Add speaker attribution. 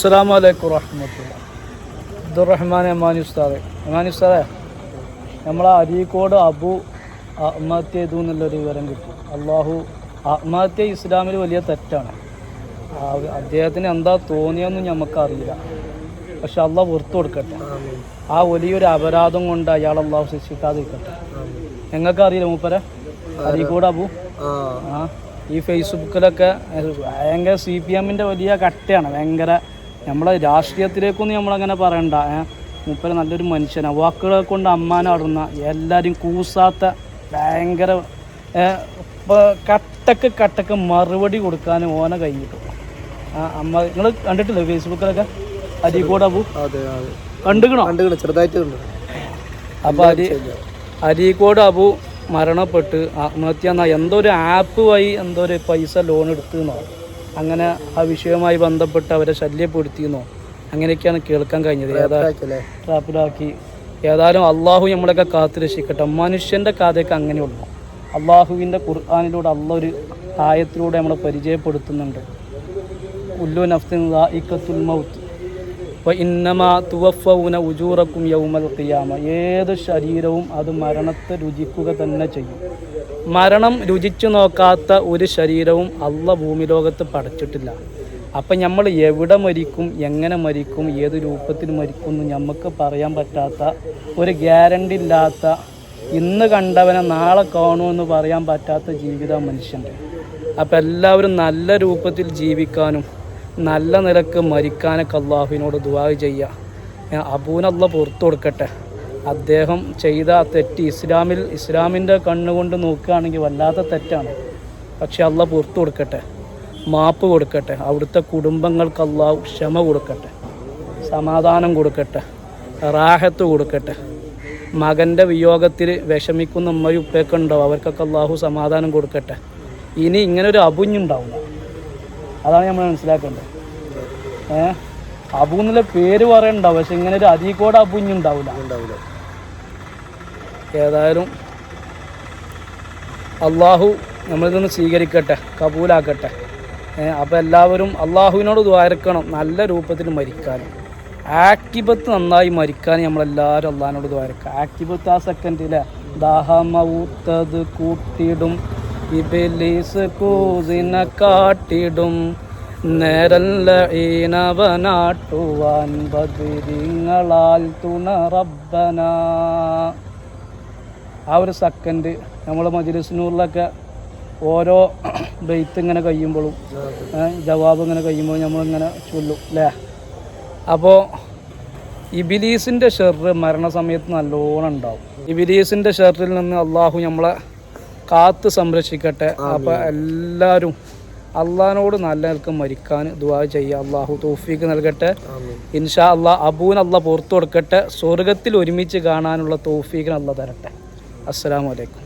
Speaker 1: അസ്സാം വലൈക്കും വറഹമത്തുള്ള. അബ്ദുറഹ്മാൻ അമാനി ഉസ്താദ്. അമാനി ഉസ്താദെ നമ്മളെ അരീക്കോട് അബു ആത്മഹത്യ ചെയ്തു എന്നുള്ളൊരു വിവരം കിട്ടി. അള്ളാഹു ആത്മഹത്യ ഇസ്ലാമിൽ വലിയ തെറ്റാണ്. അദ്ദേഹത്തിന് എന്താ തോന്നിയെന്ന് നമുക്കറിയില്ല പക്ഷെ അള്ളാഹ് പുറത്തു കൊടുക്കട്ടെ. ആ വലിയൊരു അപരാധം കൊണ്ട് അയാൾ അള്ളാഹു ശിക്ഷിക്കാതിരിക്കട്ടെ. ഞങ്ങൾക്ക് അറിയില്ല മൂപ്പരെ? അരീക്കോട് അബു? ആ ഈ ഫേസ്ബുക്കിലൊക്കെ ഭയങ്കര സി പി എമ്മിന്റെ വലിയ കട്ടയാണ്. ഭയങ്കര നമ്മളെ രാഷ്ട്രീയത്തിലേക്കൊന്നും നമ്മളങ്ങനെ പറയണ്ട മൂപ്പര് നല്ലൊരു മനുഷ്യനാണ് വാക്കുകളെ കൊണ്ട് അമ്മാനാടുന്ന എല്ലാവരും കൂസാത്ത ഭയങ്കര കട്ടക്ക് കട്ടക്ക് മറുപടി കൊടുക്കാൻ ഓനെ കഴിഞ്ഞിട്ടു അമ്മ നിങ്ങൾ കണ്ടിട്ടില്ലേ ഫേസ്ബുക്കിലൊക്കെ? അരീക്കോട് അബു കണ്ടുകണോ
Speaker 2: കണ്ടു ചെറുതായിട്ട്
Speaker 1: അപ്പോൾ അരി അരീക്കോട് അബു മരണപ്പെട്ട് ആത്മഹത്യ എന്ന എന്തോ ഒരു ആപ്പ് വഴി എന്തോ ഒരു പൈസ ലോൺ എടുത്തുന്നോ? അങ്ങനെ ആ വിഷയവുമായി ബന്ധപ്പെട്ട് അവരെ ശല്യപ്പെടുത്തിയെന്നോ അങ്ങനെയൊക്കെയാണ് കേൾക്കാൻ കഴിഞ്ഞത്. ട്രാപ്പിലാക്കി. ഏതായാലും അള്ളാഹു നമ്മളൊക്കെ കാത്തു രക്ഷിക്കട്ടെ. മനുഷ്യന്റെ കഥയൊക്കെ അങ്ങനെയുള്ളൂ. അള്ളാഹുവിന്റെ ഖുർആാനിലൂടെ അള്ള ഒരു ആയത്തിലൂടെ നമ്മളെ പരിചയപ്പെടുത്തുന്നുണ്ട്. ഉല്ലു നഫ്തിൻ ഇക്കത്തുൽ മൗത്ത്. ഉജൂറക്കും യൗമൽ ഏത് ശരീരവും അത് മരണത്തെ രുചിക്കുക തന്നെ ചെയ്യും. മരണം രുചിച്ചു നോക്കാത്ത ഒരു ശരീരവും അല്ല ഭൂമി ലോകത്ത് പടച്ചിട്ടില്ല. അപ്പം നമ്മൾ എവിടെ മരിക്കും എങ്ങനെ മരിക്കും ഏത് രൂപത്തിൽ മരിക്കും എന്ന് നമുക്ക് പറയാൻ പറ്റാത്ത ഒരു ഗ്യാരണ്ടി ഇല്ലാത്ത ഇന്ന് കണ്ടവനെ നാളെ കാണുമെന്ന് പറയാൻ പറ്റാത്ത ജീവിത മനുഷ്യന്റെ. അപ്പം എല്ലാവരും നല്ല രൂപത്തിൽ ജീവിക്കാനും നല്ല നിലയ്ക്ക് മരിക്കാനൊക്കെ അള്ളാഹുവിനോട് ദുവാ ചെയ്യുക അബൂനല്ല പുറത്തു കൊടുക്കട്ടെ. അദ്ദേഹം ചെയ്ത തെറ്റ് ഇസ്ലാമിൽ ഇസ്ലാമിന്റെ കണ്ണുകൊണ്ട് നോക്കുകയാണെങ്കിൽ വല്ലാത്ത തെറ്റാണ്. പക്ഷെ അള്ള പുറത്തു കൊടുക്കട്ടെ. മാപ്പ് കൊടുക്കട്ടെ. അവിടുത്തെ കുടുംബങ്ങൾക്ക് അള്ളാഹു ക്ഷമ കൊടുക്കട്ടെ. സമാധാനം കൊടുക്കട്ടെ. റാഹത്ത് കൊടുക്കട്ടെ. മകന്റെ വിയോഗത്തിൽ വിഷമിക്കുന്ന ഉമ്മയും ഉപ്പയൊക്കെ ഉണ്ടാവും. അവർക്കൊക്കെ അള്ളാഹു സമാധാനം കൊടുക്കട്ടെ. ഇനി ഇങ്ങനൊരു ഒരു അബുഞ്ഞുണ്ടാവില്ല അതാണ് നമ്മൾ മനസ്സിലാക്കേണ്ടത്. ഏ? അബു എന്നുള്ള പേര് പറയണ്ടാവും. പക്ഷെ ഇങ്ങനെ ഒരു അരീക്കോട് ഇനി
Speaker 2: ഉണ്ടാവില്ല
Speaker 1: ഏതായാലും അള്ളാഹു നമ്മളിതൊന്ന് സ്വീകരിക്കട്ടെ കബൂലാക്കട്ടെ. ഏഹ് അപ്പോൾ എല്ലാവരും അള്ളാഹുവിനോട് ദ്വാരക്കണം നല്ല രൂപത്തിൽ മരിക്കാൻ. ആക്ടിബത്ത് നന്നായി മരിക്കാൻ നമ്മളെല്ലാവരും അള്ളാഹിനോട് ദ്വാരക്കുക ആക്ടിബത്ത് ആ സെക്കൻഡിലെ ദാഹമൂത്തത് കൂട്ടിടും ഇബിലീസ് കൂസിനെ കാട്ടിടും നേരല്ല ഈനവനാട്ടുവാൻ ബദിരിങ്ങളാൽ തുണ റബ്ബന ആ ഒരു സെക്കൻഡ് നമ്മൾ മജിലിസിനൂറിലൊക്കെ ഓരോ ബെയ്ത്ത് ഇങ്ങനെ കഴിയുമ്പോഴും ജവാബ് ഇങ്ങനെ കഴിയുമ്പോൾ നമ്മളിങ്ങനെ ചൊല്ലും അല്ലേ അപ്പോൾ ഇബിലീസിന്റെ ഷെറ് മരണസമയത്ത് നല്ലോണം ഉണ്ടാവും. ഇബിലീസിന്റെ ഷെറിൽ നിന്ന് അള്ളാഹു നമ്മളെ കാത്ത് സംരക്ഷിക്കട്ടെ. അപ്പോൾ എല്ലാവരും അള്ളാഹിനോട് നല്ല നിൽക്കും മരിക്കാൻ ദുവാ ചെയ്യുക അള്ളാഹു തോഫീക്ക് നൽകട്ടെ. ഇൻഷാ അള്ളാഹ് അബൂൻ അള്ളാഹ് പുറത്തു കൊടുക്കട്ടെ. സ്വർഗത്തിൽ ഒരുമിച്ച് കാണാനുള്ള തോഫീഖിന് അള്ളാഹ് തരട്ടെ. അസ്സാം അലൈക്കും.